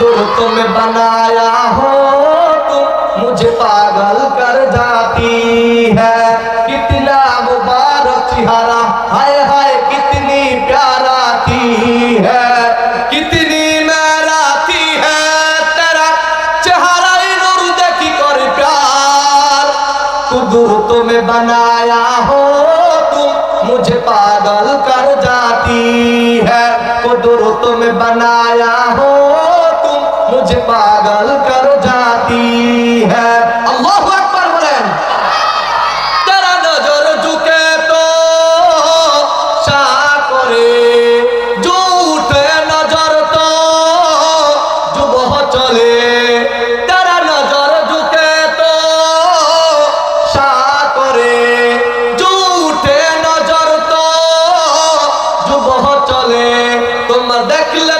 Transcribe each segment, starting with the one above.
جو تم بنایا ہو تم مجھے پاگل کر جاتی ہے۔ کتنا مبارک چہرہ، ہائے ہائے کتنی پیارا تھی ہے۔ کتنی میرا میراتی ہے تیرا چہرا نور دیکھی کر پیار۔ قدرت میں بنایا ہو تم مجھے پاگل যে পাগল কারও জাতি হ্যাঁ। আল্লাহ আকবার বলেন। তারা নজর ঝুঁকে তো করে। জুটে নজর তো যুব চলে। তারা নজর ঝুঁকে তো করে। জুটে নজর তো যুব তোমার দেখলে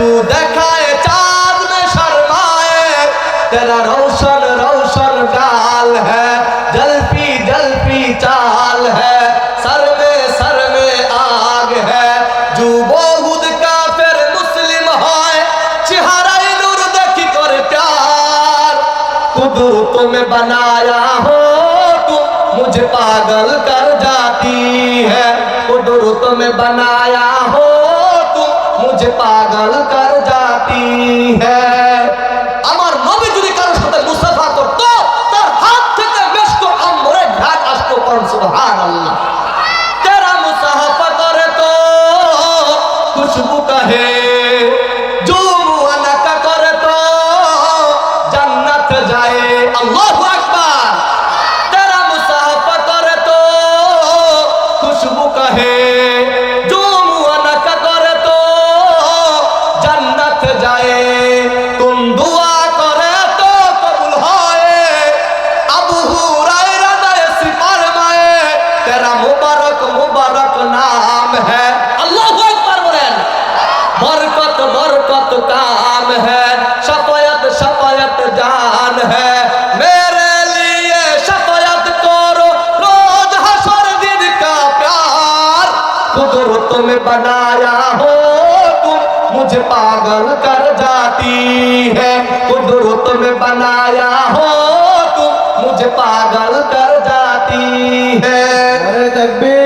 تو دکھائے چاند میں شرمائے تیرا روشن روشن ڈال ہے جلپی جلپی چال ہے سر میں سر میں آگ ہے جو بہت پھر مسلم ہے چہارہ نور دیکھ کر پیار قدرت تمہیں بنایا ہو تو مجھے پاگل کر جاتی ہے قدرت میں بنایا ہو مجھ پاگل کر جاتی ہے۔ ہے، میرے لیے شفیت کرو۔ روز حشر دن کا پیار قدرت میں بنایا ہو۔ تم مجھے پاگل کر جاتی ہے۔ قدرت میں بنایا ہو۔ تم مجھے پاگل کر جاتی ہے۔ تکبیر۔